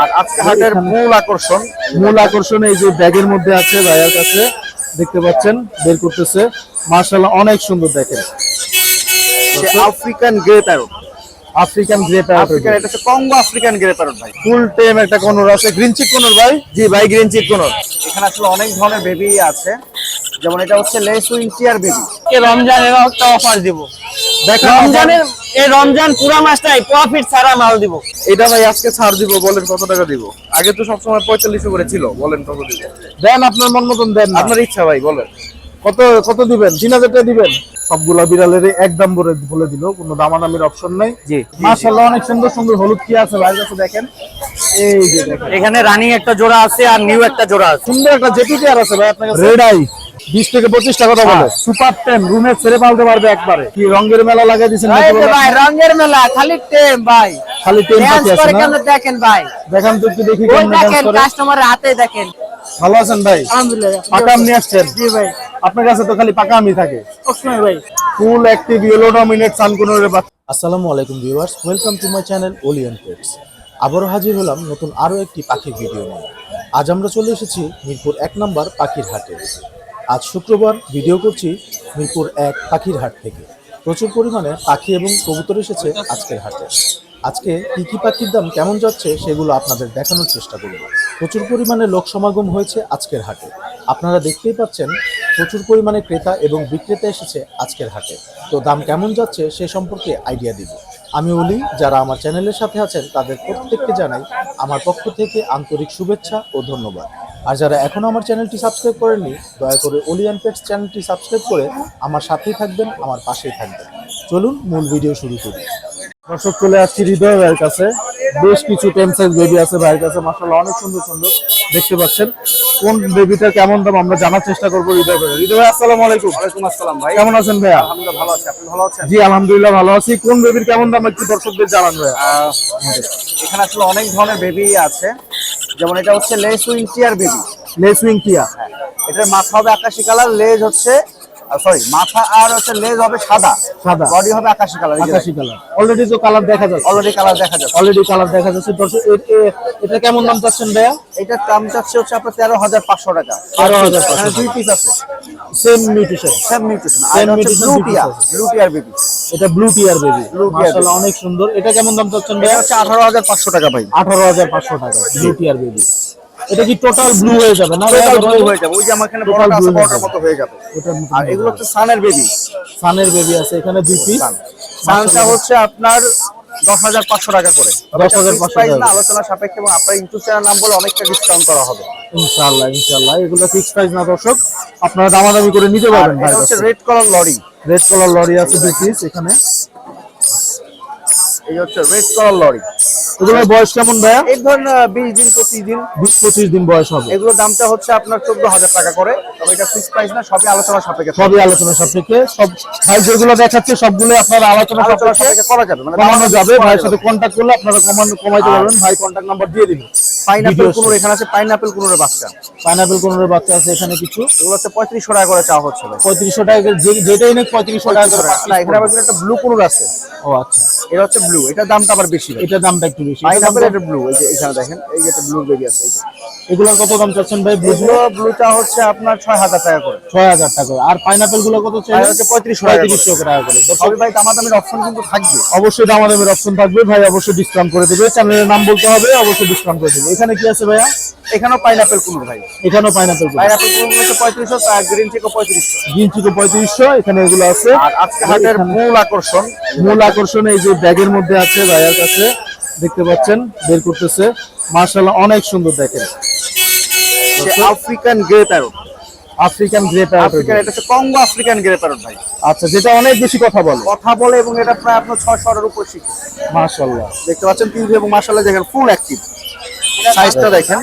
আর আজকে হাটের মূল আকর্ষণ। মূল আকর্ষণ এই যে ব্যাগের মধ্যে আছে ভাইয়ার কাছে দেখতে পাচ্ছেন বের করতেছে। মার্শাল্লাহ অনেক সুন্দর দেখেন। African grey parrot African grey African এটা হচ্ছে কঙ্গো আফ্রিকান গ্রে প্যারট ভাই। ফুল টেম একটা কোনর আছে। গ্রিন চিক কোনর ভাই? জি ভাই গ্রিন চিক কোনর এখানে আসলে অনেক ধরনের বেবি আছে। যেমন এটা হচ্ছে লেস উইং টিয়ার বেবি। কে রমজান এবার একটা অফার দিব। রমজানের এই রমজান পুরো মাসটাই প্রফিট ছাড়া মাল দিব। এটা ভাই আজকে ছাড় দিব বলেন কত টাকা দিব? আগে তো সবসময় পঁয়তাল্লিশশো করে ছিল বলেন কত দিব? দেন আপনার মন মতন দেন আপনার ইচ্ছা ভাই বলেন। কত কত দিবেন? তিন হাজার টাকা দিবেন? সবগুলা বিড়ালের একদম বলে বলে দিল কোনো দামাদামির অপশন নাই। জি। মার্শাল্লাহ অনেক সুন্দর সুন্দর হলুদ কি আছে ভাইয়ের কাছে দেখেন? এই যে দেখেন। এখানে রানিং একটা জোড়া আছে আর নিউ একটা জোড়া আছে। সুন্দর একটা জেপি পেয়ার আছে ভাই আপনার কাছে। রেড আই বিশ থেকে পঁচিশটা কথা বলে সুপার টেন রুমে ছেড়ে পালতে পারবে একবারে। কি রঙের মেলা লাগাই দিচ্ছেন ভাই রঙের মেলা খালি টেম ভাই। খালি কেন দেখেন ভাই? দেখান তো একটু দেখি দেখেন। কাস্টমারের হাতে দেখেন। ভালো আছেন ভাই? পাকা আম নিয়ে আসছেন? জি ভাই। আপনার কাছে তো খালি পাকা আমি থাকে। ভাই। ফুল অ্যাক্টিভ ইয়েলো ডমিনেট সানকুনের আসসালামু আলাইকুম viewers welcome to my channel ওলিয়ান pets আবারও হাজির হলাম নতুন আরও একটি পাখির ভিডিও নিয়ে। আজ আমরা চলে এসেছি মিরপুর এক নম্বর পাখির হাটে। আজ শুক্রবার ভিডিও করছি মিরপুর এক পাখির হাট থেকে। প্রচুর পরিমাণে পাখি এবং কবুতর এসেছে আজকের হাটে। আজকে কি কি পাখির দাম কেমন যাচ্ছে সেগুলো আপনাদের দেখানোর চেষ্টা করব। প্রচুর পরিমাণে লোক সমাগম হয়েছে আজকের হাটে। আপনারা দেখতেই পাচ্ছেন, প্রচুর পরিমাণে ক্রেতা এবং বিক্রেতা এসেছে আজকের হাটে। তো দাম কেমন যাচ্ছে সে সম্পর্কে আইডিয়া দিব। আমি অলি যারা আমার চ্যানেলের সাথে আছেন, তাদের প্রত্যেককে জানাই আমার পক্ষ থেকে আন্তরিক শুভেচ্ছা ও ধন্যবাদ। আর যারা এখনও আমার চ্যানেলটি সাবস্ক্রাইব করেননি, দয়া করে অলিয়ান পেটস চ্যানেলটি সাবস্ক্রাইব করে আমার সাথেই থাকবেন, আমার পাশেই থাকবেন। চলুন মূল ভিডিও শুরু করি। দর্শক, চলে আসছি হৃদয় ভাইয়ের কাছে। বেশ কিছু টেন সাইজ বেবি আছে ভাইয়ের কাছে মাসাল্লাহ অনেক সুন্দর সুন্দর। দেখতে পাচ্ছেন। কোন বেবিটা কেমন দাম আমরা জানার চেষ্টা করব হৃদয় ভাই হৃদয় ভাই আসসালামু আলাইকুম। ওয়ালাইকুম আসসালাম ভাই। কেমন আছেন ভাইয়া? আলহামদুলিল্লাহ ভালো আছি। আপনি ভালো আছেন? জি আলহামদুলিল্লাহ ভালো আছি। কোন বেবির কেমন দাম একটু দর্শকদের জানান ভাইয়া? এখানে আসলে অনেক ধরনের বেবি আছে। যেমন এটা হচ্ছে লেস উইং টিয়ার বেবি। লেস উইং টিয়া এটার মাথা হবে আকাশি কালার লেজ হচ্ছে সরি মাথা আর হচ্ছে লেজ হবে সাদা। সাদা। বডি হবে আকাশি কালার আকাশি কালার অলরেডি তো কালার দেখা যাচ্ছে। অলরেডি কালার দেখা যাচ্ছে। অলরেডি কালার দেখা যাচ্ছে। দর্শক এটা কেমন দাম চাচ্ছেন ভাইয়া? এটার দাম যাচ্ছে হচ্ছে আপনার তেরো হাজার পাঁচশো টাকা। 13,500 এখানে দুই পিস আছে। সেম নিউট্রিশন সেম আর হচ্ছে ব্লু টিয়ার ব্লু টিয়ার বেবি এটা ব্লু টিয়ার বেবি tier মাশাআল্লাহ অনেক সুন্দর। এটা কেমন দাম চাচ্ছেন ভাইয়া? হচ্ছে আঠারো হাজার পাঁচশো টাকা ভাই। আঠারো হাজার পাঁচশো টাকা ব্লু টিয়ার বেবি এটা কি টোটাল ব্লু হয়ে যাবে না? টোটাল ব্লু হয়ে যাবে। ওই যে আমার এখানে বড়টা আছে বড়টার মতো হয়ে যাবে। আর এগুলো হচ্ছে সানের বেবি সানের বেবি আছে। এখানে দুই পিস সানটা হচ্ছে আপনার দশ হাজার পাঁচশো টাকা করে। 10,500 প্রাইস না টাকা। আলোচনা সাপেক্ষে এবং আপনার ইউটিউব চ্যানেল নাম বলে অনেকটা ডিসকাউন্ট করা হবে। ইনশাআল্লাহ ইনশাআল্লাহ। এগুলো ফিক্স প্রাইস না দর্শক। আপনারা দামাদামি করে নিতে পারবেন এটা হচ্ছে red colour lory red colour lory আছে দুই পিস এখানে। এই হচ্ছে রেড কালার লরি এগুলোর বয়স কেমন ভাইয়া? এই ধরুন বিশ দিন পঁচিশ দিন। বিশ পঁচিশ দিন বয়স হবে। এগুলোর দামটা হচ্ছে আপনার চোদ্দ হাজার টাকা করে। তবে এটা ফিক্স প্রাইস না সবই আলোচনা সাপেক্ষে সবই আলোচনা সাপেক্ষে। সব ভাই যেগুলো দেখাচ্ছে সবগুলো আপনারা আলোচনা সাপেক্ষে করা যাবে। মানে কমানো যাবে। ভাইয়ের সাথে কন্ট্যাক্ট করলে আপনারা কমানো কমাইতে পারবেন। ভাই কন্ট্যাক্ট নাম্বার দিয়ে দিবেন পাইনাপেল কুনুর এখানে আছে পাইনাপেল কুনুরের বাচ্চা। পাইনাপেল কোনের বাচ্চা আছে এখানে কিছু। এগুলো হচ্ছে পঁয়ত্রিশশো টাকা করে চাওয়া হচ্ছে ভাই। পঁয়ত্রিশশো টাকা যেটাই নেই পঁয়ত্রিশশো টাকা করে। না এখানে আবার একটা ব্লু কুনুর আছে। ও আচ্ছা। এটা হচ্ছে ব্লু এটার দামটা আবার বেশি এটার দামটা একটু পাইনাপেল এটা ব্লু এই যে এখানে দেখেন এই যে একটা ব্লু বেবি আছে এই যে। এগুলোর কত দাম চাচ্ছেন ভাই ব্লুটা হচ্ছে আপনার টাকা করে। ছয় হাজার টাকা করে। আর পাইনাপেলগুলো কত চাই হচ্ছে 3500 টাকা করে। ভাই দামাদামির অপশন কিন্তু থাকবে। অবশ্যই দামাদামের অপশন থাকবে। ভাই অবশ্যই ডিসকাউন্ট করে দেবে। চ্যানেলের নাম বলতে হবে অবশ্যই ডিসকাউন্ট করে দেবে। এখানে কি আছে ভাইয়া? এখানেও পাইনাপেল কুনুর ভাই। এখানেও পাইনাপেল পাইনাপেল হচ্ছে পঁয়ত্রিশশো গ্রিন চিকো গ্রিন চিকো এখানে এগুলো আছে। আর আজকে হাটের মূল আকর্ষণ। মূল আকর্ষণ এই যে ব্যাগের মধ্যে আছে ভাইয়ার কাছে। দেখতে পাচ্ছেন বের করতেছে। মার্শাল্লাহ অনেক সুন্দর দেখেন। African grey parrot African grey African এটা হচ্ছে কঙ্গো আফ্রিকান গ্রে প্যারট ভাই। আচ্ছা যেটা অনেক বেশি কথা বলে। কথা বলে এবং এটা প্রায় আপনার ছয় শরের উপর শিখে। মার্শাল্লাহ দেখতে পাচ্ছেন টিভি এবং মাসাল্লাহ দেখেন ফুল অ্যাক্টিভ সাইজটা দেখেন।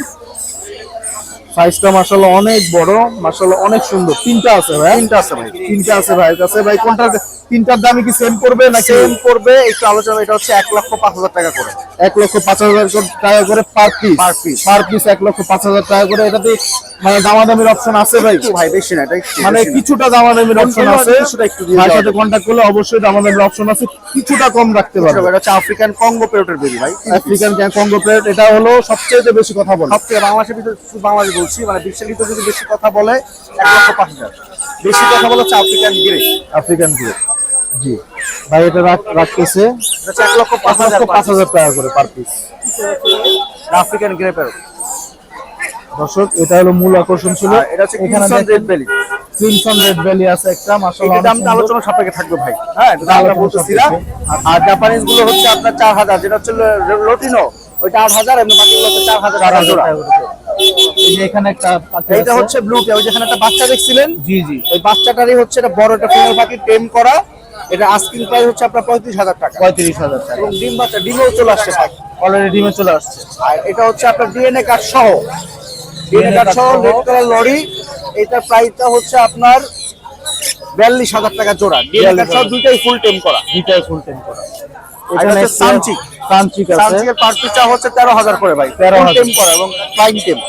সাইজটা মার্শাল্লাহ অনেক বড় মার্শাল্লাহ অনেক সুন্দর। তিনটা আছে ভাই। তিনটা আছে ভাই। তিনটা আছে ভাই। কাছে ভাই কোনটা তিনটার দামে কি সেম করবে নাকি সেম করবে একটু আলোচনা এটা হচ্ছে এক লক্ষ পাঁচ হাজার টাকা করে। এক লক্ষ পাঁচ হাজার টাকা করে per piece Per piece। Per piece এক লক্ষ পাঁচ হাজার টাকা করে। এটাতে মানে দামাদামির অপশন আছে ভাই। ভাই বেশি না এটা মানে। কিছুটা দামাদামির অপশন আছে। কিছুটা একটু দেওয়া সাথে কন্ট্যাক্ট করলে অবশ্যই দামাদামির অপশন আছে। কিছুটা কম রাখতে পারবে। এটা হচ্ছে আফ্রিকান কঙ্গো পেরোটের বেবি ভাই। আফ্রিকান কঙ্গো প্লেট এটা হলো সবচেয়ে বেশি কথা বলে। সবচেয়ে বাংলাদেশের ভিতরে শুধু বাংলাদেশ বলছি মানে বিশ্বের ভিতরে যদি বেশি কথা বলে এক লক্ষ পাঁচ হাজার। বেশি কথা বলে হচ্ছে আফ্রিকান গ্রে আফ্রিকান প্লেট জি। ভাই এটা রাখতেছে। এক লক্ষ পাঁচ পাঁচ লক্ষ পাঁচ হাজার টাকা করে পার পিস আফ্রিকান দর্শক এটা হলো মূল আকর্ষণ ছিল। এটা হচ্ছে crimson red crimson red belly আছে একটা মাশাআল্লাহ দামটা আলোচনা সাপেক্ষে থাকবে ভাই। হ্যাঁ এটা আর জাপানিজগুলো হচ্ছে আপনার চার হাজার যেটা হচ্ছে লোটিনো ওইটা আট হাজার এমনি বাকিগুলো হচ্ছে চার হাজার টাকা জোড়া। এই যে এখানে একটা হচ্ছে ব্লু ওই যেখানে একটা বাচ্চা দেখছিলেন? জি জি। ওই বাচ্চাটারই হচ্ছে এটা বড় একটা ফিমেল পাখি টেম করা। এটা আস্কিং প্রাইস হচ্ছে আপনার পঁয়ত্রিশ হাজার টাকা। পঁয়ত্রিশ হাজার টাকা। এবং ডিম বাচ্চা ডিমেও চলে আসছে অলরেডি ডিমে চলে আসছে। আর এটা হচ্ছে আপনার ডিএনএ কার্ড সহ। ডিএনএ কার্ড সহ রেড কালার লরি। এটার প্রাইসটা হচ্ছে আপনার বিয়াল্লিশ হাজার টাকা জোড়া। ডিএনএ কার্ড সহ দুইটাই ফুল টেম করা। দুইটাই ফুল টেম করা। এটা হচ্ছে সানচিক সানচিক আছে। সানচিকের পার পিসটা হচ্ছে তেরো হাজার করে ভাই। তেরো টেম করা এবং টেম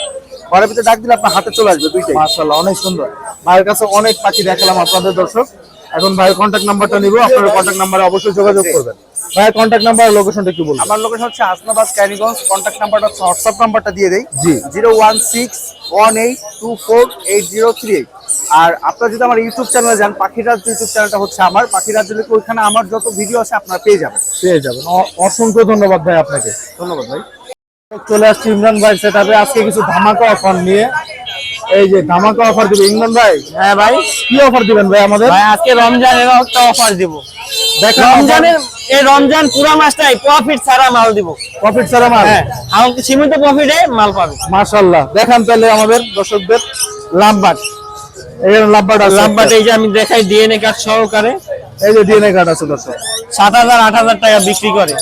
ঘরের ভিতরে ডাক দিলে আপনার হাতে চলে আসবে দুইটাই। মাশাআল্লাহ অনেক সুন্দর। ভাইয়ের কাছে অনেক পাখি দেখালাম আপনাদের দর্শক। এখন ভাইয়ের কন্ট্যাক্ট নাম্বারটা নিব আপনার কন্ট্যাক্ট নাম্বারে অবশ্যই যোগাযোগ করবেন। ভাইয়ের কন্ট্যাক্ট নাম্বার লোকেশনটা একটু বলুন। আমার লোকেশন হচ্ছে আসনাবাদ ক্যানিগঞ্জ কন্ট্যাক্ট নাম্বারটা হচ্ছে হোয়াটসঅ্যাপ নাম্বারটা দিয়ে দেই। জি। Zero one six one eight two four eight zero three eight আর আপনারা যদি আমার ইউটিউব চ্যানেলে যান পাখিরাজ ইউটিউব চ্যানেলটা হচ্ছে আমার। পাখিরাজ যদি ওইখানে আমার যত ভিডিও আছে আপনারা পেয়ে যাবেন। পেয়ে যাবেন। অসংখ্য ধন্যবাদ ভাই আপনাকে। ধন্যবাদ ভাই। চলে আসছি ইমরান ভাই সেটাপে আজকে কিছু ধামাকা অফার নিয়ে। এই যে ধামাকা অফার দিবে ইমরান ভাই? হ্যাঁ ভাই। কি অফার দিবেন ভাই আমাদের? ভাই আজকে রমজানের একটা অফার দিব। রমজানের এই রমজান পুরা মাসটাই প্রফিট ছাড়া মাল দিব। প্রফিট ছাড়া মাল? হ্যাঁ আমাকে সীমিত প্রফিটে মাল পাবে। মাশাআল্লাহ। দেখান তাহলে আমাদের দর্শকদের লাভবাট। এখানে লাভবাট লাভবাট এই যে আমি দেখাই ডিএনএ কার্ড সহকারে। এই যে ডিএনএ কার্ড আছে দর্শক। সাত হাজার আট হাজার টাকা বিক্রি করে।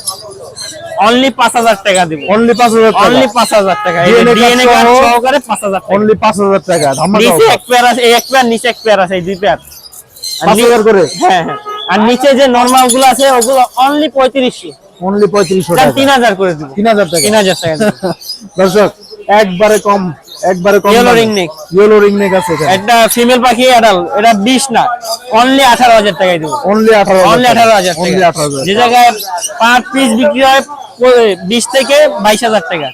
অনলি পাঁচ হাজার টাকা দিব। অনলি পাঁচ হাজার টাকা। অনলি পাঁচ হাজার টাকা। DNA ডিএনএ কার্ড সহকারে পাঁচ হাজার টাকা। অনলি পাঁচ হাজার টাকা ধামাকা নিচে এক পেয়ার আছে এই এক পেয়ার নিচে এক পেয়ার আছে এই দুই পেয়ার আর পাঁচ নি- হাজার করে? হ্যাঁ হ্যাঁ। আর নিচে যে নর্মালগুলো আছে ওগুলো অনলি পঁয়ত্রিশশো। অনলি পঁয়ত্রিশশো টাকা। তিন হাজার করে দিব। তিন হাজার টাকা। তিন হাজার টাকা দর্শক একবারে কম একবারে কম। ইয়েলো রিং নেক আছে এখানে। একটা ফিমেল পাখি অ্যাডাল এটা বিশ না। অনলি আঠারো হাজার টাকায় দিব। অনলি আঠারো অনলি আঠারো হাজার অনলি টাকা। আঠারো হাজার যে জায়গায় পার পিস বিক্রি হয় বিশ থেকে বাইশ হাজার টাকা।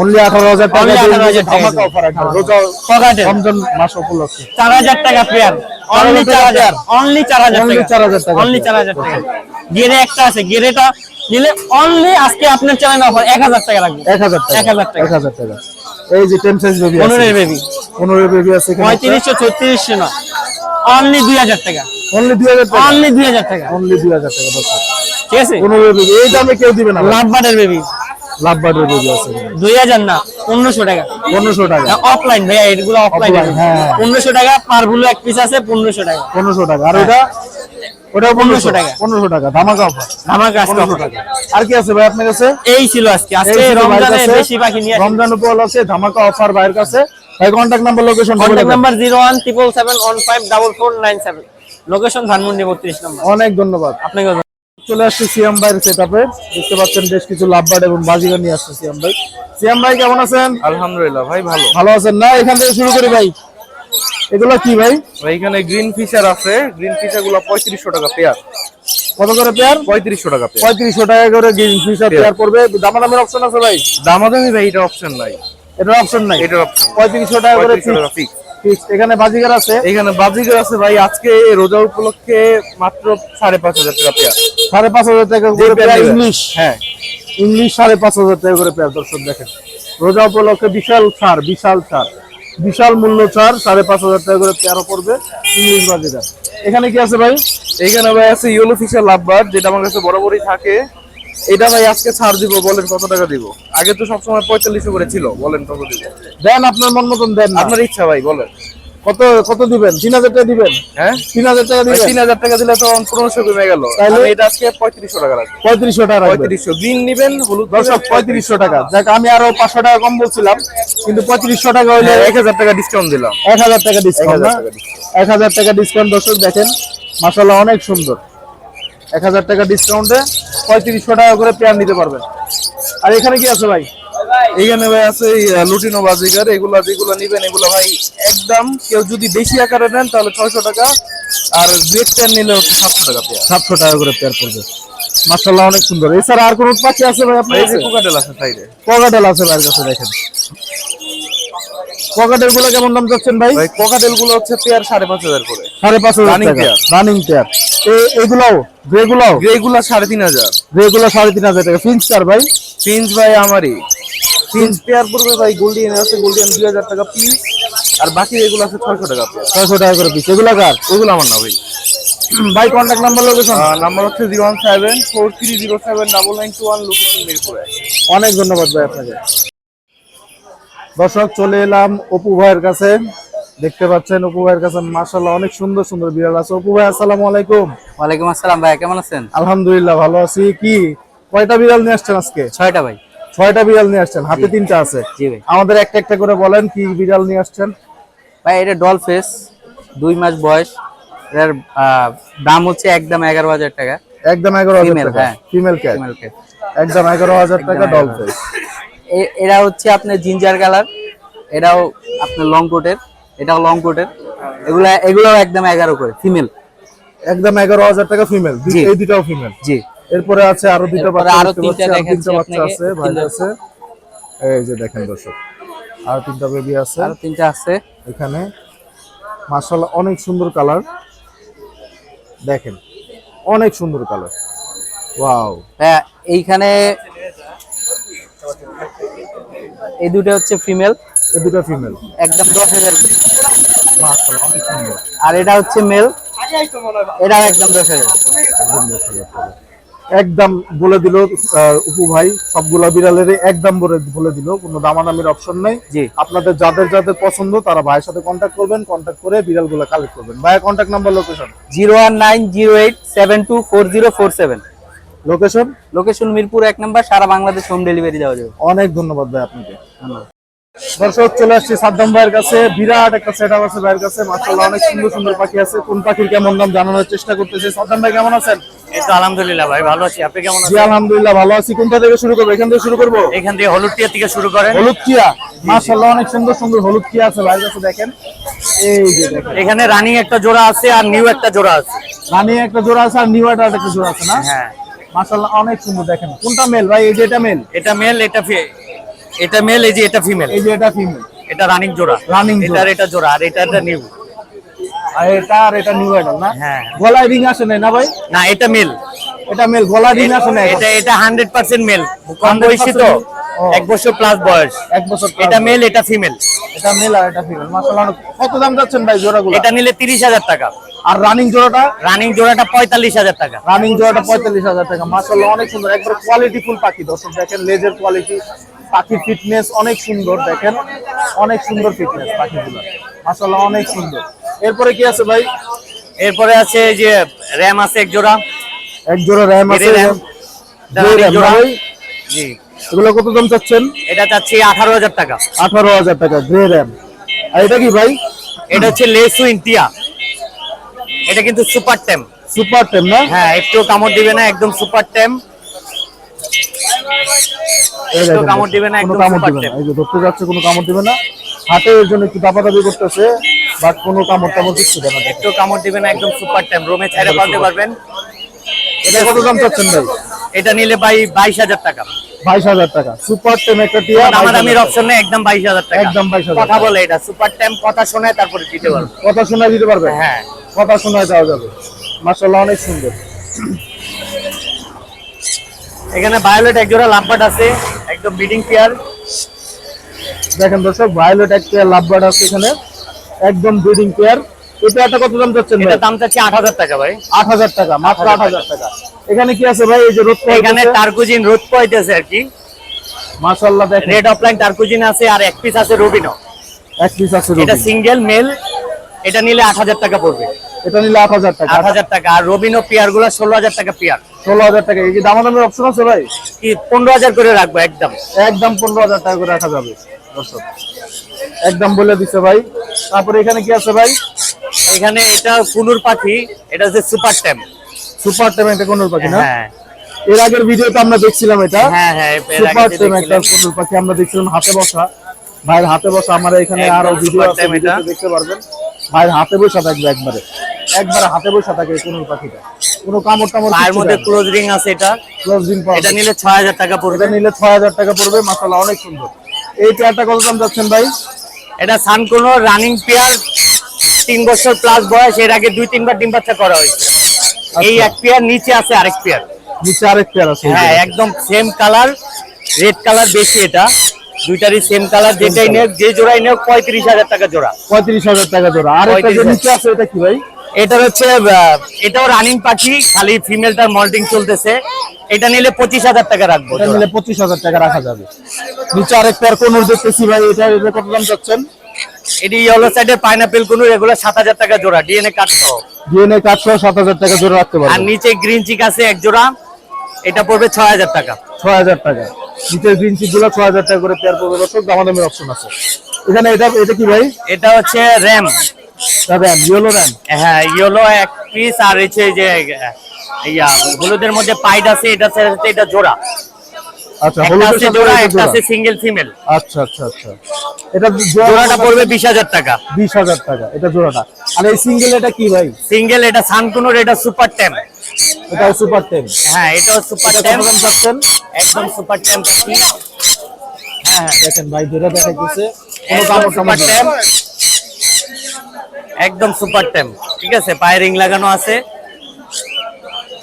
অনলি আঠারো হাজার টাকা Only দিয়ে 18,000 টাকা মাস উপলক্ষে। চার হাজার টাকা পেয়ার। অনলি চার হাজার। অনলি চার হাজার Only টাকা। 4,000 টাকা অনলি চার হাজার টাকা। গেরে একটা আছে। গেরেটা নিলে অনলি আজকে আপনার চ্যানেল অফার এক হাজার টাকা লাগবে। এক হাজার টাকা। এক হাজার টাকা। এক হাজার টাকা। এই যে টেন সাইজ বেবি পনেরোর বেবি পনেরো বেবি আছে পঁয়ত্রিশশো ছত্রিশশো না অনলি দুই হাজার টাকা। অনলি দুই হাজার টাকা। অনলি দুই হাজার টাকা। অনলি দুই হাজার টাকা ঠিক আছে? পনেরো বেবি এই দামে কেউ দিবে না লাভ বাটের বেবি লাভ বেবি আছে দুই হাজার না পনেরোশো টাকা। পনেরোশো টাকা। অফলাইন ভাইয়া এগুলো অফলাইন হ্যাঁ। পনেরোশো টাকা পার বুলো এক পিস আছে পনেরোশো টাকা। পনেরোশো টাকা। আর ওটা? ওটা পনেরোশো। টাকা। পনেরোশো টাকা। ধামাকা অফার কাছে পনেরোশো টাকা। আর কি আছে ভাই আপনার কাছে? এই ছিল আজকে। আজকে রমজানে। বেশি পাখি নিয়ে রমজান উপলক্ষে ধামাকা অফার ভাইয়ের কাছে। ভাই contact number location contact number zero one triple seven one five double four nine seven location Dhanmondi বত্রিশ নম্বর। অনেক ধন্যবাদ। আপনাকে চলে আসছি সিএম ভাইয়ের সেটআপে দেখতে পাচ্ছেন বেশ কিছু লাভবার্ড এবং বাজিগার নিয়ে আসছে সিএম ভাই। সিএম ভাই কেমন আছেন? আলহামদুলিল্লাহ ভাই ভালো। ভালো আছেন না? এখান থেকে শুরু করি ভাই। এগুলো কি ভাই? ভাই এখানে গ্রিন ফিশার আছে। গ্রিন ফিশারগুলো পঁয়ত্রিশশো টাকা পেয়ার কত করে পেয়ার পঁয়ত্রিশশো টাকা পঁয়ত্রিশশো টাকা করে গ্রিন ফিশার পেয়ার পড়বে। দামাদামের অপশন আছে ভাই? দামাদামি ভাই এটা অপশন নাই। এটার অপশন নাই। এটার অপশন পঁয়ত্রিশশো টাকা করে ফিক্স এখানে বাজিগার আছে। এখানে বাজিগার আছে ভাই আজকে রোজা উপলক্ষে মাত্র সাড়ে পাঁচ হাজার টাকা পেয়ার সাড়ে পাঁচ হাজার টাকা করে পেয়ার ইংলিশ। হ্যাঁ। ইংলিশ সাড়ে পাঁচ হাজার টাকা করে পেয়ার দর্শক দেখেন। রোজা উপলক্ষে বিশাল ছাড় বিশাল ছাড়। বিশাল মূল্য ছাড় সাড়ে পাঁচ হাজার টাকা করে পেয়ারও পড়বে ইংলিশ বাজিগার। এখানে কি আছে ভাই? এখানে ভাই আছে ইয়েলো ফিশার লাভবার যেটা আমার কাছে বরাবরই থাকে। এটা ভাই আজকে ছাড় দিব বলেন কত টাকা দিব? আগে তো সবসময় পঁয়তাল্লিশশো করে ছিল বলেন কত দিব? দেন আপনার মন মতন দেন আপনার ইচ্ছা ভাই বলেন। কত কত দিবেন? তিন হাজার টাকা দিবেন? হ্যাঁ? তিন হাজার টাকা দিবেন? তিন হাজার টাকা দিলে তো পনেরোশো কমে গেল? আমি এটা আজকে পঁয়ত্রিশশো টাকা রাখব। পঁয়ত্রিশশো টাকা পঁয়ত্রিশশো গ্রিন নিবেন হলুদ দর্শক পঁয়ত্রিশশো টাকা। দেখ আমি আরও পাঁচশো টাকা কম বলছিলাম কিন্তু পঁয়ত্রিশশো টাকা হইলে এক হাজার টাকা ডিসকাউন্ট দিলাম। এক হাজার টাকা ডিসকাউন্ট এক হাজার টাকা ডিসকাউন্ট দর্শক দেখেন মাসাল্লাহ অনেক সুন্দর। এক হাজার টাকা ডিসকাউন্টে পঁয়ত্রিশশো টাকা করে পেয়ার নিতে পারবেন। আর এখানে কি আছে ভাই? এইখানে ভাই আছে লুটিনো বাজিগার এগুলা যেগুলো নিবেন এগুলো ভাই একদম কেউ যদি বেশি আকারে নেন তাহলে ছয়শো টাকা আর গ্রেড টেন নিলে হচ্ছে সাতশো টাকা পেয়ার সাতশো টাকা করে পেয়ার পড়বে। মাশাআল্লাহ অনেক সুন্দর। এছাড়া আর কোনো পাখি আছে ভাই আপনার কাছে? কোকাটেল আছে সাইডে ককাটেল আছে ভাইয়ের কাছে দেখেন। ককাটেলগুলো কেমন দাম যাচ্ছেন ভাই? ভাই কোকাটেলগুলো হচ্ছে পেয়ার সাড়ে পাঁচ হাজার করে। সাড়ে পাঁচ হাজার টাকা। রানিং পেয়ার এগুলাও গ্রে গুলাও গ্রে গুলা সাড়ে তিন হাজার। গ্রে গুলো সাড়ে তিন হাজার টাকা। ফিন্স কার ভাই? ফিন্স ভাই আমারই। ফিন্স পেয়ার পড়বে ভাই গোল্ডিয়ান আছে গোল্ডিয়ান দুই হাজার টাকা পিস আর বাকি এগুলো আছে ছয়শো টাকা ছয়শো টাকা করে পিস এগুলা কার? ওগুলো আমার না ভাই। ভাই কন্ট্যাক্ট নাম্বার লোকেশন নাম্বার হচ্ছে zero one seven four three zero seven double nine two one location মিরপুরে অনেক ধন্যবাদ ভাই আপনাকে। দর্শক চলে এলাম অপু ভাইয়ের কাছে। দেখতে পাচ্ছেন অপু ভাইয়ের কাছে মাশাআল্লাহ অনেক সুন্দর সুন্দর বিড়াল আছে। অপু ভাই আসসালামু আলাইকুম। ওয়ালাইকুম আসসালাম ভাই কেমন আছেন? আলহামদুলিল্লাহ ভালো আছি। কি কয়টা বিড়াল নিয়ে আসছেন আজকে? ছয়টা ভাই। ছয়টা বিড়াল নিয়ে আসছেন হাতে তিনটা আছে। জি ভাই। আমাদের একটা একটা করে বলেন কি বিড়াল নিয়ে আসছেন? ভাই এটা ডল ফেস দুই মাস বয়স। এর দাম হচ্ছে একদম এগারো হাজার টাকা। একদম এগারো হাজার টাকা। হ্যাঁ। Female cat Female cat। একদম এগারো হাজার টাকা ডল ফেস এরা হচ্ছে আপনার জিঞ্জার কালার এরাও আপনার লং কোটের এটাও লং কোটের এগুলা এগুলাও একদম এগারো করে ফিমেল একদম এগারো হাজার টাকা ফিমেল। এই দুটাও ফিমেল জি। এরপরে আছে আরও দুটো বাচ্চা আরও তিনটা তিনটা বাচ্চা আছে ভাই আছে। এই যে দেখেন দর্শক আর তিনটা বেবি আছে। আরও তিনটা আছে। এখানে মাশাআল্লাহ অনেক সুন্দর কালার দেখেন অনেক সুন্দর কালার ওয়াও হ্যাঁ এইখানে এই দুটো হচ্ছে ফিমেল এই দুটো ফিমেল একদম দশ হাজার মাশাআল্লাহ অনেক সুন্দর। আর এটা হচ্ছে মেল এটাও একদম দশ হাজার। একদম বলে দিল উপু ভাই সবগুলা বিড়ালের একদম বলে বলে দিল কোনো দামাদামির অপশন নাই। আপনাদের যাদের যাদের পছন্দ তারা ভাইয়ের সাথে কন্ট্যাক্ট করবেন কন্ট্যাক্ট করে বিড়ালগুলো কালেক্ট করবেন। ভাইয়ের contact number location zero one nine zero eight seven two four zero four seven. Location location Mirpur এক নাম্বার সারা বাংলাদেশ হোম ডেলিভারি দেওয়া যাবে। অনেক ধন্যবাদ ভাই আপনাকে। ধন্যবাদ দর্শক চলে আসছি সাদ্দাম ভাইয়ের কাছে। বিরাট একটা সেট আপ আছে ভাইয়ের কাছে। মাশাআল্লাহ অনেক সুন্দর সুন্দর পাখি আছে। কোন পাখির কেমন দাম জানানোর চেষ্টা করতেছি। সাদ্দাম ভাই কেমন আছেন? এই তো আলহামদুলিল্লাহ ভাই ভালো আছি। আপনি কেমন জি আলহামদুলিল্লাহ ভালো আছি। কোনটা থেকে শুরু করব? এখান থেকে শুরু করব? এখান থেকে হলুদ টিয়া থেকে শুরু করেন। হলুদ কিয়া মাশাআল্লাহ অনেক সুন্দর সুন্দর হলুদ আছে ভাইয়ের কাছে দেখেন। এই যে দেখেন। এখানে রানিং একটা জোড়া আছে আর নিউ একটা জোড়া আছে। রানী একটা জোড়া আছে আর নিউ একটা জোড়া আছে না? হ্যাঁ। মাশাআল্লাহ অনেক সুন্দর দেখেন। কোনটা মেল ভাই এই যে এটা মেল এটা মেল এটা এটা মেল এই যে এটা ফিমেল এই যে এটা ফিমেল এটা রানিং জোড়া? রানিং। এটার এটা জোড়া আর এটা এটা নিউ আর এটা আর এটা নিউ আইডল না? হ্যাঁ। গলায় রিং আসে না ভাই? না এটা মেল এটা মেল গলায় রিং আসে নাই এটা এটা হান্ড্রেড পার্সেন্ট মেল কম বয়সী তো এক বছর প্লাস বয়স। এক বছর এটা মেল এটা ফিমেল এটা মেল আর এটা ফিমেল মাশাআল্লাহ। কত দাম যাচ্ছেন ভাই জোড়াগুলো? এটা নিলে তিরিশ হাজার টাকা। আর রানিং জোড়াটা? রানিং জোড়াটা পঁয়তাল্লিশ হাজার টাকা। রানিং জোড়াটা পঁয়তাল্লিশ হাজার টাকা মাশাআল্লাহ অনেক সুন্দর। একবার কোয়ালিটি ফুল পাখি দর্শক দেখেন লেজের কোয়ালিটি পাখির ফিটনেস অনেক সুন্দর দেখেন অনেক সুন্দর ফিটনেস পাখিগুলো। মাশাআল্লাহ অনেক সুন্দর। এরপরে কি আছে ভাই? এরপরে আছে এই যে র্যাম আছে এক জোড়া। এক জোড়া র্যাম আছে? জি। এগুলো কত দাম চাচ্ছেন? এটা চাচ্ছি আঠারো হাজার টাকা। আঠারো হাজার টাকা গ্রে র্যাম। আর এটা কি ভাই? এটা হচ্ছে লেসু ইন্টিয়া। এটা কিন্তু সুপার টেম। সুপার টেম না? হ্যাঁ একটু কামড় দিবে না একদম সুপার টেম। একটু কামড় দিবে না, একদম tame। এই যে ধরতে যাচ্ছে কোনো কামড় দিবে না। হাতে এর জন্য একটু দাপাদাপি করতেছে বাট কোনো কামড় টামড় কিছু দেবে না। একটু কামড় দিবে না একদম সুপার টেম। রুমে ছেড়ে পালতে পারবেন। এটা কত দাম চাচ্ছেন ভাই? এটা নিলে ভাই বাইশ হাজার টাকা। বাইশ হাজার টাকা। সুপার টেম একটা টিয়া দামাদামির অপশন নেই একদম বাইশ হাজার টাকা। একদম 22,000 কথা বলে এটা সুপার টেম কথা শোনায় তারপরে দিতে পারব। কথা শোনায় দিতে পারবে? হ্যাঁ। কথা শোনায় দেওয়া যাবে। মাশাআল্লাহ অনেক সুন্দর। এখানে বায়োলেট এক জোড়া লাম্পাট আছে একদম বিডিং পেয়ার দেখেন দর্শক ভায়োলেট এক পেয়ার লাভবার্ড আছে এখানে। একদম ব্রিডিং পেয়ার এই পেয়ারটা কত দাম চাচ্ছেন এটার দাম চাচ্ছি আট হাজার টাকা ভাই। আট হাজার টাকা মাত্র আট হাজার টাকা। এখানে কি আছে ভাই? এই যে রোদ এখানে টার্কুজিন রোদ পাইতেছে আর কি। মাশাআল্লাহ দেখেন। রেড অফলাইন টার্কুজিন আছে আর এক পিস আছে রুবিনো এক পিস আছে এটা সিঙ্গেল মেল এটা নিলে আট হাজার টাকা পড়বে। এটা নিলে আট হাজার টাকা। আট হাজার টাকা। আর রবিনো পেয়ারগুলো ষোলো হাজার টাকা পেয়ার ষোলো হাজার টাকা। এই কি দামাদামের অপশন আছে ভাই? কি পনেরো হাজার করে রাখব একদম। একদম পনেরো হাজার টাকা করে রাখা যাবে। দর্শক একদম বলে দিছে ভাই। তারপরে এখানে কি আছে ভাই? এখানে এটা কুনুর পাখি এটা হচ্ছে সুপার ট্যাম সুপার ট্যাম এটা কোন পাখি না? হ্যাঁ। এর আগের ভিডিওতে আমরা দেখছিলাম এটা। হ্যাঁ হ্যাঁ সুপার টেম একটা। কোনুর পাখি আমরা দেখছিলাম হাতে বসা। ভাইয়ের হাতে বসা আমরা এখানে আরও ভিডিও আছে এটা। দেখতে পারবেন। ভাইয়ের হাতে বসা থাকবে একবারে। একবারে হাতে বসা থাকে কোনুর পাখিটা। কোনো কামড় টামড় পায়ের মধ্যে ক্লোজ রিং আছে এটা। ক্লোজ রিং পাওয়া এটা নিলে ছয় হাজার টাকা পড়বে। এটা নিলে ছয় হাজার টাকা পড়বে মাসালা অনেক সুন্দর। এই পেয়ারটা কত দাম যাচ্ছেন ভাই? এটা সানকোনো রানিং পেয়ার তিন বছর প্লাস বয়স এর আগে দুই তিনবার ডিম বাচ্চা করা হয়েছে। এই এক পেয়ার নিচে আছে আরেক পেয়ার। নিচে আরেক পেয়ার আছে। হ্যাঁ একদম সেম কালার রেড কালার বেশি এটা। দুইটারই সেম কালার যেটাই নেক যে জোড়াই নেক পঁয়ত্রিশ হাজার টাকা জোড়া। পঁয়ত্রিশ হাজার টাকা জোড়া। আর একটা যে নিচে আছে এটা কি ভাই? এটা হচ্ছে এটাও রানিং পাখি খালি ফিমেলটার মল্টিং চলতেছে। এটা নিলে পঁচিশ হাজার টাকা রাখব এটা নিলে পঁচিশ হাজার টাকা রাখা যাবে। নিচে আরেক পেয়ার কোনুর দেখতেছি ভাই এটা এটা কত দাম যাচ্ছেন এটি ইয়েলো সাইডের পাইনাপেল কোন এগুলো সাত হাজার টাকা জোড়া ডিএনএ কাট সহ। ডিএনএ কাটশো সাত হাজার টাকা জোড়া রাখতে আর নিচে গ্রিন চিক আছে এক জোড়া এটা পড়বে ছয় হাজার টাকা। ছয় হাজার টাকা। নিচের গ্রিন চিপগুলো ছয় হাজার টাকা করে পেয়ার পড়বে দর্শক দামাদামের অপশন আছে। এখানে এটা এটা কি ভাই? এটা হচ্ছে র্যাম র্যাম ইয়েলো র্যাম। হ্যাঁ ইয়েলো এক পিস আর হচ্ছে যে ইয়া হলুদের মধ্যে পাইড আছে এটা হচ্ছে এটা জোড়া। আচ্ছা হলুদের সাথে জোড়া একটা আছে সিঙ্গেল ফিমেল আচ্ছা আচ্ছা আচ্ছা। এটা জোড়াটা পড়বে বিশ হাজার টাকা। বিশ হাজার টাকা এটা জোড়াটা। আর এই সিঙ্গেল এটা কি ভাই? সিঙ্গেল এটা সানকুনোর এটা সুপার এটা সুপার হ্যাঁ সুপার এটা কত দাম চাচ্ছেন? একদম সুপার পাখি হ্যাঁ দেখেন ভাই কোনো সুপার টামড় ট্যাম একদম সুপার ট্যাম ঠিক আছে? পায়ে রিং লাগানো আছে।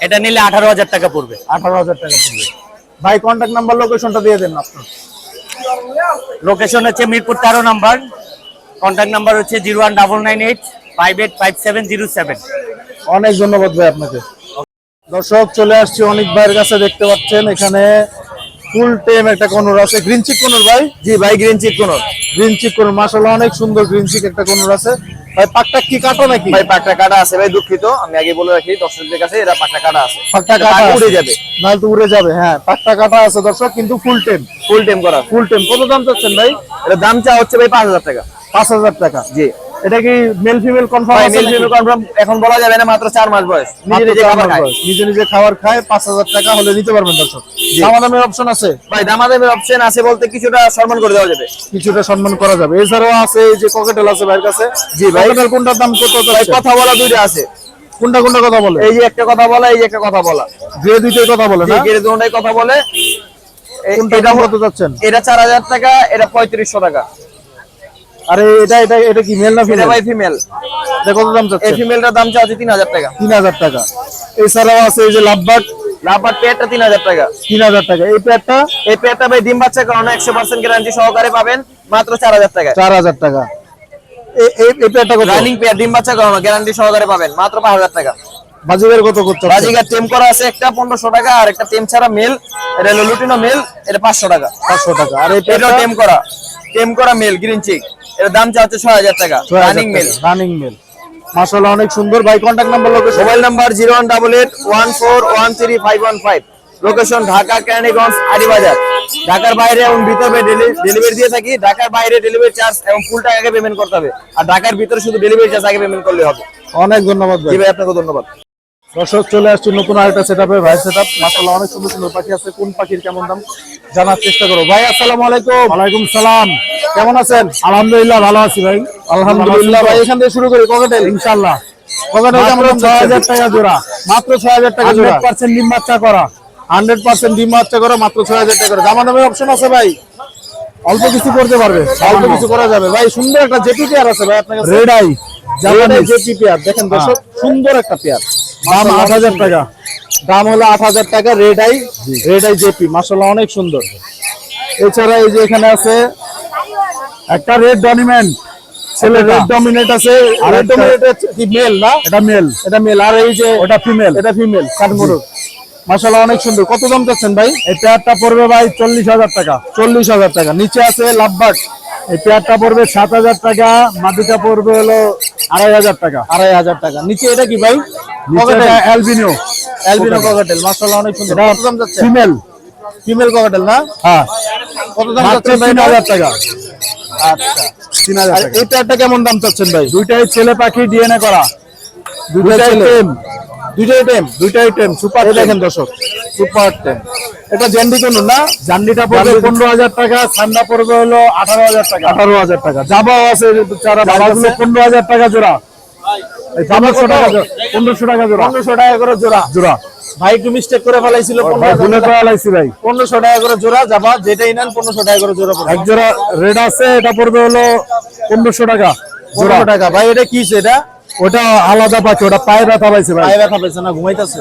এটা নিলে আঠারো হাজার টাকা পড়বে। আঠারো হাজার টাকা পড়বে। ভাই কন্ট্যাক্ট নাম্বার লোকেশনটা দিয়ে দেন আপনার। লোকেশন হচ্ছে মিরপুর তেরো নাম্বার। কন্ট্যাক্ট নাম্বার হচ্ছে zero one double nine eight five eight five seven zero seven. অনেক ধন্যবাদ ভাই আপনাকে। দর্শক চলে আসছি অনেক ভাইয়ের কাছে দেখতে পাচ্ছেন এখানে ফুল টেম একটা কোনর আছে। গ্রিন চিক কোনর ভাই? জি ভাই গ্রিন চিক কোন গ্রিন চিক কোনর মাশাআল্লাহ অনেক সুন্দর গ্রিন চিক একটা কোনর আছে। ভাই পাকটা কি কাটো নাকি? ভাই পাকটা কাটা আছে ভাই দুঃখিত। আমি আগে বলে রাখি দর্শকদের কাছে এরা পাকটা কাটা আছে। পাকটা কাটা উড়ে যাবে। যাবে তো উড়ে যাবে হ্যাঁ পাকটা কাটা আছে দর্শক কিন্তু ফুল টেম ফুল টেম করা ফুল টেম কত দাম চাচ্ছেন ভাই? এটা দাম চা হচ্ছে ভাই পাঁচ হাজার টাকা। পাঁচ হাজার টাকা। জি। এটা কি মেল ফিমেল কনফার্ম ভাই মেল ফিমেল কনফার্ম এখন বলা যাবে না মাত্র চার মাস বয়স। নিজে নিজে খাবার খায়। নিজে নিজে খাবার খায় পাঁচ হাজার টাকা হলে নিতে পারবেন দর্শক। দামাদামের অপশন আছে? ভাই দামাদামের অপশন আছে বলতে কিছুটা সম্মান করে দেওয়া যাবে। কিছুটা সম্মান করা যাবে। এছাড়াও আছে এই যে ককেটেল আছে ভাইয়ের কাছে। জি ভাই। ককেটেল কোনটার দাম কত ভাই কথা বলা দুইটা আছে। কোনটা কোনটা কথা বলে? এই যে একটা কথা বলা এই যে একটা কথা বলা। যে দুইটাই কথা বলে না? গেরে দুটাই কথা বলে। কোনটা কত যাচ্ছেন এটা চার হাজার টাকা এটা পঁয়ত্রিশশো টাকা। আরে এটা এটা এটা কি মেল না ফিমেল ভাই ফিমেল এটা কত দাম এই যাচ্ছে ফিমেলটার দাম চা হচ্ছে তিন হাজার টাকা। তিন হাজার টাকা। এছাড়াও আছে এই যে লাভবাট লাভার পেয়ারটা তিন হাজার টাকা। তিন হাজার টাকা। এই প্যাডটা এই পেয়ারটা ভাই ডিম বাচ্চা একশো পার্সেন্ট গ্যারান্টি সহকারে পাবেন মাত্র চার হাজার টাকা চার হাজার টাকা। এই এই- এই প্যাডটা কত? রানিং পেয়ার ডিম বাচ্চা করানো গ্যারান্টি সহকারে পাবেন মাত্র পাঁচ হাজার টাকা। বাজিবের কত করতে বাজিকার টেম করা আছে একটা পনেরোশো টাকা আর একটা টেম ছাড়া মেল এটা হলো লুটিনো মেল এটা পাঁচশো টাকা। পাঁচশো টাকা। আর এটাও টেম করা টেম করা মেল গ্রিন চিক। এর দাম চা হচ্ছে ছয় হাজার টাকা রানিং মেল। Running male. মাশাআল্লাহ অনেক সুন্দর। ভাই contact number location mobile number zero one double eight one four one three five one five. Location Dhaka Keraniganj Aribazar ঢাকার বাইরে এবং ভিতরে ডেলিভারি দিয়ে থাকি। ঢাকার বাইরে ডেলিভারি চার্জ এবং ফুল টাকা আগে পেমেন্ট করতে হবে। আর ঢাকার ভিতরে শুধু ডেলিভারি চার্জ আগে পেমেন্ট করলে হবে। অনেক ধন্যবাদ ভাই। ভাই আপনাকে ধন্যবাদ। দর্শক চলে আসছে নতুন আরেকটা সেটআপে ভাই সেটআপ মাশাআল্লাহ অনেক সুন্দর সুন্দর পাখি আছে। কোন পাখির কেমন দাম জানার চেষ্টা করো। ভাই আসসালামু আলাইকুম। ওয়ালাইকুম সালাম। কেমন আছেন? আলহামদুলিল্লাহ ভালো আছি ভাই। আলহামদুলিল্লাহ ভাই এখান থেকে শুরু করি ককেটেল ইনশাআল্লাহ। ককেটেল আমরা ছয় হাজার টাকা জোড়া। মাত্র ছয় হাজার টাকা জোড়া? পার্সেন্ট ডিম বাচ্চা করা। হান্ড্রেড পার্সেন্ট ডিম বাচ্চা করা মাত্র ছয় হাজার টাকা দামা দামের অপশন আছে ভাই? অল্প কিছু করতে পারবে। অল্প কিছু করা যাবে। ভাই সুন্দর একটা জেপি পেয়ার আছে ভাই আপনার রেড আই জাপানি জেপি পেয়ার দেখেন দর্শক সুন্দর একটা পেয়ার দাম আট হাজার টাকা। দাম হলো আট হাজার টাকা red eye red eye JP মাসাল্লাহ অনেক সুন্দর। এছাড়া এই যে এখানে আছে একটা রেড ডমিনেন্ট ছেলে রেড ডমিনেট আছে রেড ডমিনেট কি মেল না? এটা মেল এটা মেল আর এই যে ওটা ফিমেল এটা ফিমেল মাসাল্লাহ অনেক সুন্দর। কত দাম চাচ্ছেন ভাই? এই পেয়ারটা পড়বে ভাই চল্লিশ হাজার টাকা। চল্লিশ হাজার টাকা। নিচে আছে লাভবাট এই পেয়ারটা পড়বে সাত হাজার টাকা মাটিটা পড়বে হলো আড়াই হাজার টাকা। আড়াই হাজার টাকা। নিচে এটা কি ভাই? অ্যালবিনো অ্যালবিনো ককাটেল মাসাল্লাহ অনেক সুন্দর। কত দাম যাচ্ছে? ফিমেল ফিমেল ককাটেল না? হ্যাঁ। কত দাম যাচ্ছে তিন হাজার টাকা। আচ্ছা। তিন হাজার এই পেয়ারটা কেমন দাম চাচ্ছেন ভাই? দুইটাই ছেলে পাখি ডিএনএ করা। দুইটাই টেম দুইটাই টেম দুইটাই টেম সুপার দেখেন দর্শক সুপার টেম এটা জেন্ডি কোন না? জান্ডিটা পড়বে পনেরো হাজার টাকা সান্ডা পড়বে হলো আঠারো হাজার টাকা। আঠারো হাজার টাকা। জাবাও আছে চারা জাবাগুলো পনেরো হাজার টাকা জোড়া। পনেরোশো টাকা। পনেরোশো টাকা জোড়া। পনেরোশো টাকা করে জোড়া। জোড়া। ভাই একটু মিস্টেক করে ফেলাইছিল ভুলে ফেলাইছি ভাই। পনেরোশো টাকা করে জোড়া যাবা যেটাই নেন পনেরোশো টাকা করে জোড়া এক জোড়া রেড আছে এটা পড়বে হলো পনেরোশো টাকা। পনেরোশো টাকা। ভাই এটা কি এটা? ওটা আলাদা পাচ্ছে ওটা পায়ে ব্যথা পাইছে ভাই। পায়ে ব্যথা পাইছে না ঘুমাইতেছে।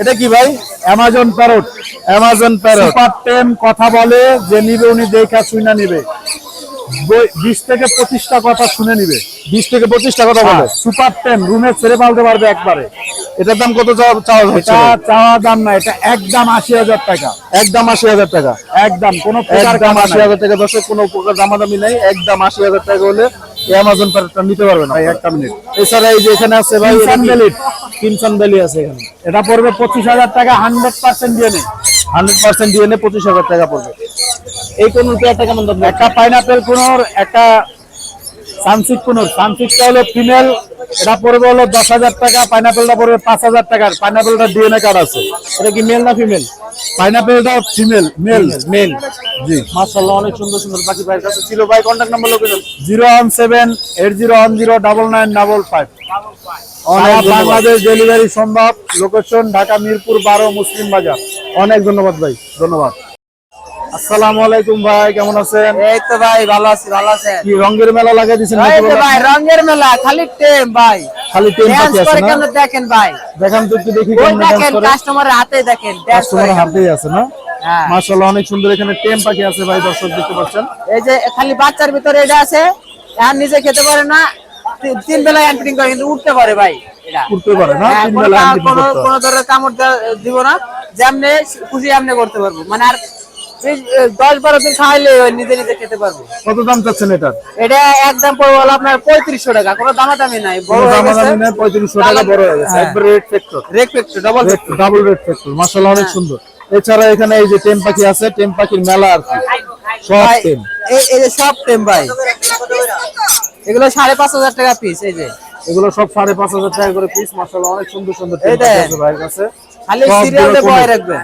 এটা কি ভাই? Amazon parrot Amazon parrot super tame কথা বলে যে নিবে উনি দেখা শুনে নিবে। বিশ থেকে পঁচিশটা কথা শুনে নিবে। বিশ থেকে পঁচিশটা কথা বলে? সুপার টেন রুমে ছেড়ে পালতে পারবে একবারে। এটার দাম কত চাওয়া হচ্ছে? চাওয়া দাম না এটা একদম আশি হাজার টাকা। একদম আশি হাজার টাকা? একদম কোনো একদম আশি হাজার টাকা দর্শক কোনো প্রকার দামাদামি নেই। একদম আশি হাজার টাকা হলে অ্যামাজন প্যারেটটা নিতে পারবেন ভাই একটা মিনিট। এছাড়া এই যে এখানে আছে ভাই ভ্যালি কিমসন ভ্যালি আছে এখানে। এটা পড়বে পঁচিশ হাজার টাকা হান্ড্রেড পার্সেন্ট দিয়ে নেই হান্ড্রেড পার্সেন্ট দিয়ে নে পঁচিশ হাজার টাকা পড়বে। এই কোন পেয়ারটা কেমন দাম একটা পাইনাপেল কোনোর একটা সানসিক কোনোর সানসিকটা হলো ফিমেল এটা পড়বে হলো দশ হাজার টাকা পাইনাপেলটা পড়বে পাঁচ হাজার টাকার। পাইনাপেলটা ডিএনএ কার্ড আছে। এটা কি মেল না ফিমেল পাইনাপেলটা ফিমেল মেল মেল জি। মাশাআল্লাহ অনেক সুন্দর সুন্দর। বাকি ভাইয়ের কাছে ছিল। ভাই contact number location? Zero one seven eight zero one zero double nine double five. Bangladesh delivery সম্ভব। লোকেশন ঢাকা মিরপুর বারো মুসলিম বাজার। অনেক ধন্যবাদ ভাই। ধন্যবাদ। আসসালামু আলাইকুম ভাই কেমন আছেন? এই তো ভাই ভালো আছি ভালো আছেন। কি রঙের মেলা লাগিয়ে দিয়েছেন এই তো ভাই রঙের মেলা খালি টেম ভাই। খালি পাখি আছে না? দেখেন ভাই? দেখান তো একটু দেখি কেমন দেখেন কাস্টমারের হাতে দেখেন ড্যান্স করে কাস্টমার হাতেই আছে না? হ্যাঁ। মাশাআল্লাহ অনেক সুন্দর এখানে টেম পাখি আছে ভাই দর্শক দেখতে পাচ্ছেন। এই যে খালি বাচ্চার ভিতরে এটা আছে। আর নিজে খেতে পারে না তিন বেলা অ্যান্টিং করে কিন্তু উঠতে পারে ভাই এটা। উঠতে পারে না হ্যাঁ, তিন কোনো বেলা কোনো। কোনো ধরনের কামড় দিব না যেমনি খুশি এমনি করতে পারব। মানে আর দশ বারো দিন ওই নিজে নিজে খেতে পারব। কত দাম চাচ্ছেন এটার এটা একদম পড়বে হলো আপনার পঁয়ত্রিশশো টাকা। কোনো বড় দাম দামি নেই পঁয়ত্রিশশো টাকা বড় হয়ে গেছে। একবার red factor rake factor double double red factor মাশাআল্লাহ অনেক হ্যাঁ। সুন্দর। এছাড়া এখানে এই যে টেম পাখি আছে টেম পাখির মেলা আর কি। সব টেম। এই যে সব টেম ভাই। এগুলো সাড়ে পাঁচ হাজার টাকা পিস এই যে। এগুলো সব সাড়ে পাঁচ হাজার টাকা করে পিস মাশাআল্লাহ অনেক সুন্দর সুন্দর ভাইয়ের কাছে। খালি সিরিয়ালে বয় রাখবেন।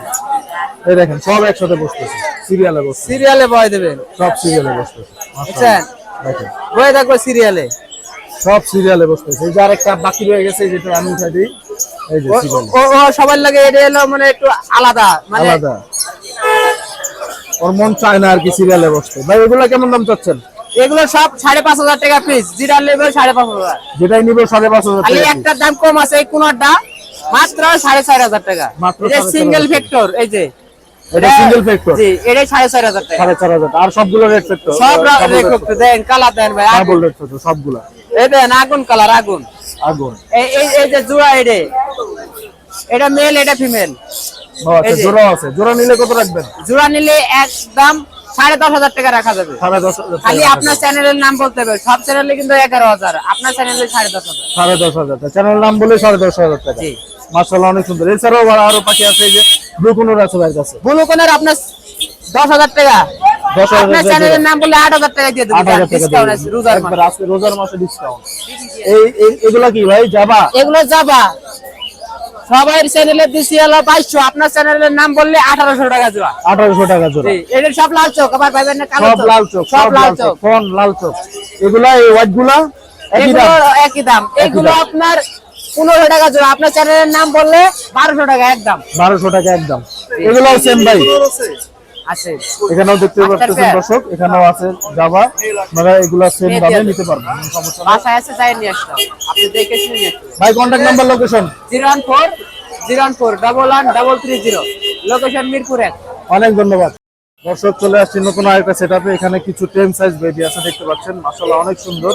এই দেখেন সব একসাথে বসতেছে। সিরিয়ালে বসছে সিরিয়ালে বয় দেবেন। সব সিরিয়ালে বসতেছে। বুঝছেন? দেখেন। বয়ে থাকবে সিরিয়ালে। সব সিরিয়ালে বসতেছে। এই যে আরেকটা বাকি রয়ে গেছে যেটা আমি দিই এই যে সিরিয়ালে। ও সবার লাগে এটা হলো মানে একটু আলাদা মানে আলাদা। ওর মন চায় না আর কি সিরিয়ালে বসতে। ভাই এগুলো কেমন দাম চাচ্ছেন? এগুলো সব সাড়ে পাঁচ হাজার টাকা পিস যেটা নেবে সাড়ে পাঁচ হাজার। যেটাই নিবে সাড়ে পাঁচ হাজার একটার দাম কম আছে এই কোনটা মাত্র সাড়ে চার হাজার টাকা। সিঙ্গেল ফ্যাক্টর এই যে। এটা সিঙ্গেল ফ্যাক্টর জি এটাই সাড়ে চার হাজার টাকা। সাড়ে চার হাজার আর সবগুলো রেড ফ্যাক্টর সব রেট দেন কালার দেন ভাই ডাবল রেড ফ্যাক্টর সবগুলা। এই দেন আগুন কালার আগুন। আগুন। এই এই এই যে জোড়া এডে এটা মেল এটা ফিমেল আচ্ছা জোড়া আছে। জোড়া নিলে কত রাখবেন? জোড়া নিলে একদম সাড়ে দশ হাজার টাকা রাখা যাবে। খালি আপনার চ্যানেলের নাম বলতে হবে। সব চ্যানেলে কিন্তু এগারো হাজার। আপনার চ্যানেলে সাড়ে দশ হাজার। সাড়ে দশ হাজার। নাম বলে সাড়ে দশ হাজার টাকা। জি। মার্শাল্লাহ অনেক সুন্দর। এছাড়াও আরও পাখি আছে এই যে ব্লু কোনোর আছে ভাইয়ের কাছে ব্লু কোনের আপনার দশ হাজার টাকা 10,000 আপনার চ্যানেলের নাম বললে টাকা দিয়ে আট দেবেন ডিসকাউন্ট আছে রোজার মাসে। আজকে রোজার মাসে ডিসকাউন্ট এই এই- এগুলা কি ভাই যাবা এগুলো যাবা সবাই চ্যানেলে দিছি হলো আপনার চ্যানেলের নাম বললে আঠারোশো টাকা জোড়া। আঠারোশো টাকা জোড়া। এদের সব লাল চোখ না কালো সব লাল চোখ সব লাল চোখ ফোন লাল চোখ। এগুলা এই হোয়াইটগুলা একই দাম। একই দাম। এগুলো আপনার পনেরো টাকা জোড়া। আপনার চ্যানেলের নাম বললে বারোশো টাকা একদম। বারোশো টাকা একদম। এগুলাও সেম ভাই আছে। এখানেও দেখতে আচ্ছা, পাচ্ছেন দর্শক এখানেও আছে আপনারা এগুলা সেম Fair দামে দিয়ে নিতে পারবেন সমস্যা বাসায় আছে নিয়ে আপনি দেখে শুনে নিয়ে ভাই contact number location zero one four zero one four double one double three zero location Mirpur এক। অনেক ধন্যবাদ। দর্শক চলে আসছি নতুন আরেকটা সেট আপে এখানে কিছু টেম সাইজ বেবি আছে দেখতে পাচ্ছেন। মাসাল্লাহ অনেক সুন্দর।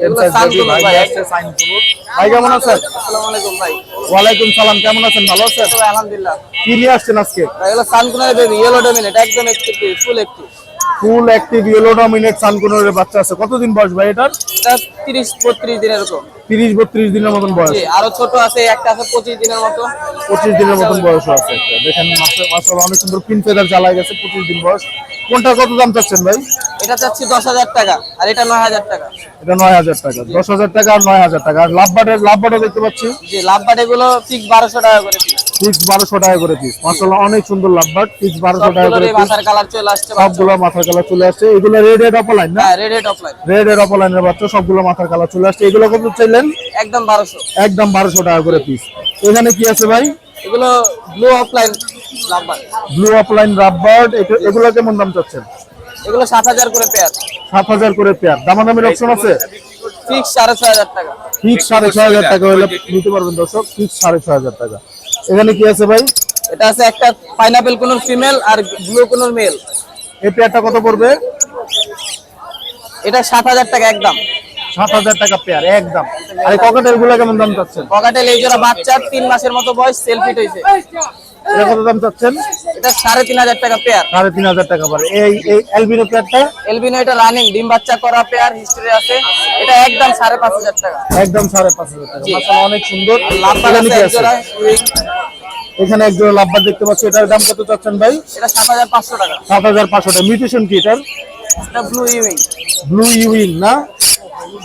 টেম সাইজ বেবি ভাই। আসছে সাইন করব ভাই কেমন আছেন? আসসালামু আলাইকুম ভাই। ওয়ালাইকুম সালাম কেমন আছেন? ভালো আছেন? আলহামদুলিল্লাহ। কি নিয়ে আসছেন আজকে? এগুলো সানকুনের বেবি ইয়েলো ডমিনেট একদম একটু ফুল একটু ফুল অ্যাক্টিভ ইয়েলো ডমিনেট সানকুনের বাচ্চা আছে। কতদিন বয়স ভাই এটার? এটা তিরিশ বত্রিশ দিন এরকম তিরিশ বত্রিশ দিনের মতন বয়স। আরও ছোট আছে একটা আছে পঁচিশ দিনের মতো। পঁচিশ দিনের মতন বয়স আছে দেখেন অনেক সুন্দর পিন ফেদার গেছে পঁচিশ দিন বয়স। কোনটা কত দাম চাচ্ছেন ভাই? এটা চাচ্ছি দশ হাজার টাকা আর এটা নয় হাজার টাকা। এটা নয় হাজার টাকা। দশ হাজার টাকা আর নয় হাজার টাকা। আর লাভ বাটের লাভ বাটে দেখতে পাচ্ছি? জি লাভ বাট এগুলো ঠিক বারোশো টাকা করে piece। বারোশো টাকা করে পিস মাসাল্লাহ অনেক সুন্দর লাভ বাট বারোশো টাকা করে মাথার কালার চলে আসছে সবগুলো মাথার কালার চলে আসছে। এগুলো রেড রেড অপলাইন না? রেড অফলাইন রেড রেড অপলাইনের বাচ্চা সবগুলো মাথার কালার চলে আসছে। এগুলো কত চাইলেন? একদম বারোশো। একদম বারোশো টাকা করে পিস এখানে কি আছে ভাই? এগুলো ব্লু অফলাইন ব্লু অফলাইন রাববার্ড এগুলো কেমন দাম চাচ্ছেন? এগুলো সাত হাজার করে পেয়ার সাত হাজার করে পেয়ার দামাদামির অপশন আছে? সাড়ে ছয় হাজার টাকা। সাড়ে ছয় হাজার টাকা হলে নিতে পারবেন দর্শক। সাড়ে ছয় হাজার টাকা। এখানে কি আছে ভাই? এটা আছে একটা পাইনাপেল কোন ফিমেল আর ব্লু কোন মেল এই পেয়ারটা কত পড়বে? এটা সাত হাজার টাকা একদম। সাত হাজার টাকা পেয়ার একদম। আর এই ককেটেরগুলো কেমন দাম চাচ্ছেন? পকেটেল এই জোড়া বাচ্চার তিন মাসের মতো বয়স সেলফিট হয়েছে এটা কত দাম চাচ্ছেন? এটা সাড়ে তিন হাজার টাকা পেয়ার সাড়ে তিন হাজার টাকা পড়ে। এই এই অ্যালবিনো পেয়ারটা এলবিনো এটা রানিং ডিম বাচ্চা করা পেয়ার হিস্ট্রি আছে। এটা একদম সাড়ে পাঁচ হাজার টাকা। একদম সাড়ে পাঁচ হাজার টাকা। অনেক সুন্দর। এখানে আছে কি এক আছে জোড়া wing, এখানে এক জোড়া লাভবার দেখতে পাচ্ছি। এটার দাম কত চাচ্ছেন ভাই? এটা সাত হাজার পাঁচশো টাকা। সাত হাজার পাঁচশো টাকা। মিউটেশন কি এটার? এটা ব্লু ইউইং ব্লু ইউইং না?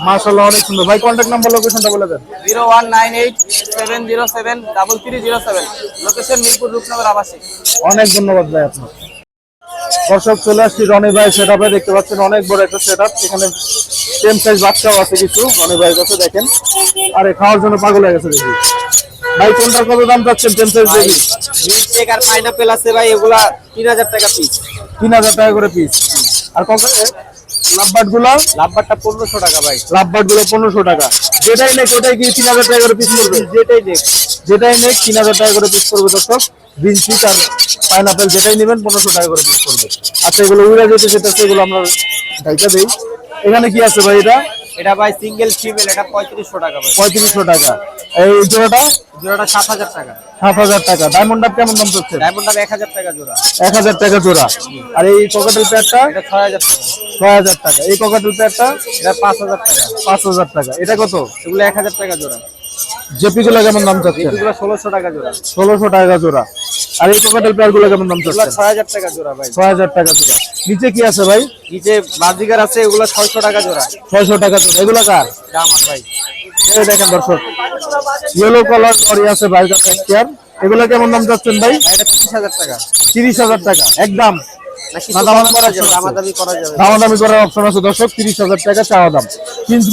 মাশাআল্লাহ অনেক সুন্দর। ভাই কন্ট্যাক্ট নাম্বার লোকেশনটা বলে দেন। Zero one nine eight seven zero seven double three zero seven. Location Mirpur Rupnagar আবাসিক। অনেক ধন্যবাদ ভাই আপনার দর্শক চলে আসছি রনি ভাই সেট দেখতে পাচ্ছেন অনেক বড় একটা সেট এখানে সেম সাইজ বাচ্চাও আছে কিছু। রনি ভাইয়ের কাছে দেখেন। আরে খাওয়ার জন্য পাগল হয়ে গেছে দেখি। ভাই কোনটার কত দাম চাচ্ছেন? সেম সাইজ দেখি। মিল্কশেক আর পাইনাপেল আছে ভাই এগুলা তিন হাজার টাকা পিস তিন হাজার টাকা করে পিস আর কত লাভবাটগুলো লাভবারটা পনেরোশো টাকা ভাই। লাভবাটগুলো পনেরোশো টাকা। যেটাই নেক ওটাই কি তিন হাজার টাকা করে পিস করবে যেটাই নেই যেটাই নেই তিন হাজার টাকা করে পিস করবে দর্শক। গ্রিন চিক আর পাইনাপেল যেটাই নেবেন পনেরোশো টাকা করে পিস করবে আচ্ছা এগুলো উড়া যেতে যেতে সেগুলো আমরা দায়িত্ব দেই। এখানে কি আছে ভাই এটা? এটা ভাই সিঙ্গেল ফিমেল এটা পঁয়ত্রিশশো টাকা ভাই। পঁয়ত্রিশশো টাকা। এই জোড়াটা? জোড়াটা সাত হাজার টাকা। সাত হাজার টাকা। ডায়মন্ড আপ কেমন দাম চলছে? ডায়মন্ড এক হাজার টাকা জোড়া। এক হাজার টাকা জোড়া। আর এই ককাটেল প্যাডটা এটা ছয় হাজার টাকা। ছয় হাজার টাকা। এই ককাটেল প্যাডটা এটা পাঁচ হাজার টাকা। পাঁচ হাজার টাকা। এটা কত? এগুলো এক হাজার টাকা জোড়া। জেপি গুলো কেমন দাম চাচ্ছে এগুলো ষোলোশো টাকা জোড়া। ষোলোশো টাকা জোড়া। আর এই ককাটেল পেয়ারগুলো কেমন দাম চলছে ছয় হাজার টাকা জোড়া ভাই। ছয় হাজার টাকা জোড়া। নিচে কি আছে ভাই? নিচে বাজিগার আছে এগুলো ছয়শো টাকা জোড়া। ছয়শো টাকা জোড়া। এগুলো কার? জামার ভাই। এই দেখেন দর্শক ইয়েলো কালার করি আছে চেয়ার এগুলো কেমন দাম চাচ্ছেন ভাই এটা তিরিশ হাজার টাকা। তিরিশ হাজার টাকা। একদম। দামাদামি করার অপশন আছে দর্শক তিরিশ হাজার টাকা চাওয়া দাম।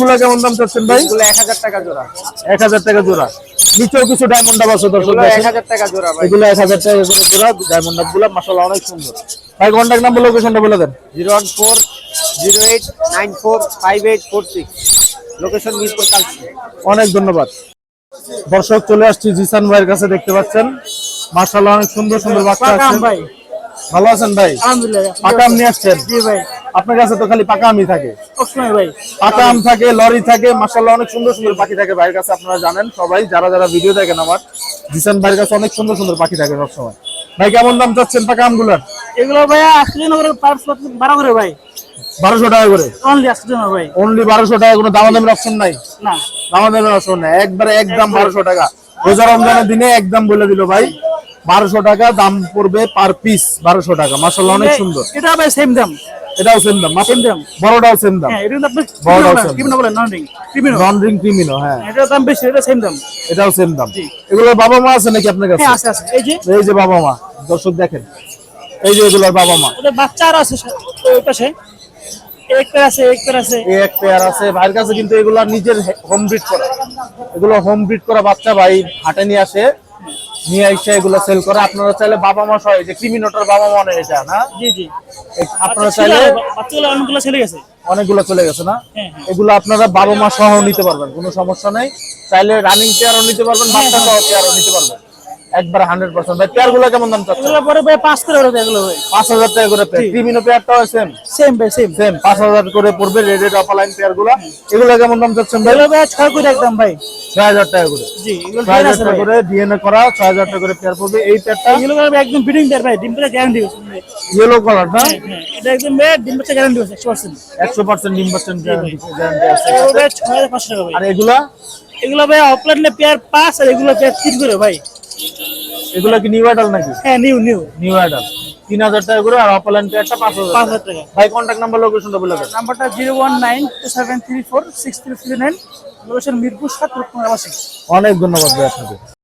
গুলো কেমন দাম চাচ্ছেন ভাই? এক হাজার টাকা জোড়া। এক হাজার টাকা জোড়া। নিচেও কিছু ডায়মন্ড ডাব আছে দর্শক এক হাজার টাকা জোড়া এগুলো এক হাজার টাকা করে জোড়া ডায়মন্ড ডাবগুলো মাসাল্লাহ অনেক সুন্দর। ভাই কন্ট্যাক্ট নাম্বার লোকেশনটা বলে দেন। Zero one four zero eight nine four five eight four six. Location Mirpur অনেক ধন্যবাদ। দর্শক চলে আসছি জিসান ভাইয়ের কাছে দেখতে পাচ্ছেন। মাসাল্লাহ অনেক সুন্দর সুন্দর বাচ্চা আছে। ভাই? ভালো আছেন ভাই? পাকা আম নিয়ে আসছেন? আপনার কাছে তো খালি পাকা আমই থাকে। পাকা আম থাকে লরি থাকে মাসাল্লাহ অনেক সুন্দর সুন্দর পাখি থাকে ভাইয়ের কাছে আপনারা জানেন সবাই যারা যারা ভিডিও দেখেন আমার জিসান ভাইয়ের কাছে অনেক সুন্দর সুন্দর পাখি থাকে সবসময়। ভাই কেমন দাম চাচ্ছেন পাকা আমগুলার? এগুলো ভাই আশি করে বারো করে ভাই। বারোশো টাকা করে? ভাই। অনলি বারোশো টাকা কোনো দামাদামের অপশন নাই? না। দামাদামের অপশন নাই। একবারে একদম বারোশো টাকা। রোজা রমজানের দিনে একদম বলে দিল ভাই বারোশো টাকা দাম পড়বে পার পিস বারোশো টাকা। মাসাল্লাহ অনেক সুন্দর। এটা ভাই সেম দাম। এটাও সেম দাম। সেম দাম। বড়টাও সেম দাম। হ্যাঁ বড়টাও। ক্রিমিনো বলেন নন রিং ক্রিমিনো নন ক্রিমিনো হ্যাঁ। এটার দাম বেশি এটা সেম দাম। এটাও সেম দাম। এগুলোর বাবা মা আছে নাকি আপনার কাছে? হ্যাঁ আছে আছে। এই যে? এই যে বাবা মা দর্শক দেখেন। এই যে এগুলোর বাবা মা। ওদের বাচ্চা আর আছে ওই পাশে। এক পেয়ার আছে এক পেয়ার আছে। এক পেয়ার আছে। ভাইয়ের কাছে কিন্তু এগুলো নিজের হোম ব্রিড করা। এগুলো হোম ব্রিড করা বাচ্চা ভাই হাটে নিয়ে আসে। নিয়ে এসে এগুলো সেল করে আপনারা চাইলে বাবা মা সহ এই যে ক্রিমিনোটার বাবা মা অনেক এটা না? জি জি। আপনারা চাইলে বাচ্চাগুলো অনেকগুলো চলে গেছে। অনেকগুলো চলে গেছে না? হ্যাঁ, হ্যাঁ। এগুলো আপনারা বাবা মা সহ নিতে পারবেন কোনো সমস্যা নেই। চাইলে রানিং চেয়ারও নিতে পারবেন বাচ্চা সহ চেয়ারও নিতে পারবেন। একবার হান্ড্রেড পার্সেন্ট ভাই পেয়ারগুলো কেমন দাম চাচ্ছে পরে ভাই পাঁচ করে এগুলো ভাই। পাঁচ হাজার টাকা করে পেয়ার। ক্রিমিনো পেয়ারটাও সেম সেম ভাই সেম সেম পাঁচ হাজার করে পড়বে রেড রেড অফলাইন পেয়ারগুলো এগুলো কেমন দাম চাচ্ছেন ভাই? ভাই ছয় করে একদম ভাই। ছয় হাজার টাকা করে। জি ছয় হাজার টাকা করে ডিএনএ করা ছয় হাজার টাকা করে পেয়ার পড়বে। এই পেয়ারটা এগুলো একদম বিডিং দেয় ভাই ডিম গ্যারান্টি আছে ইয়েলো কালার না? হ্যাঁ এটা একদম ডিম গ্যারান্টি আছে একশো পার্সেন্ট একশো পার্সেন্ট ডিম গ্যারান্টি আছে ছয় হাজার পাঁচশো টাকা আর এগুলা? এগুলো ভাই অফলাইনে পেয়ার পাঁচ আর এগুলো পেয়ার তিন করে ভাই। এগুলা কি নিউ অ্যাডাল নাকি? হ্যাঁ নিউ নিউ নিউ অ্যাডাল তিন হাজার টাকা করে আর অপলাইন পেয়ারটা পাঁচ হাজার। পাঁচ হাজার টাকা। ভাই কন্ট্যাক্ট নাম্বার লোকেশনটা বলে দেন। নাম্বারটা zero one nine two seven three four six three three nine. Location Mirpur সাত রকম আবাসিক অনেক ধন্যবাদ ভাই আপনাকে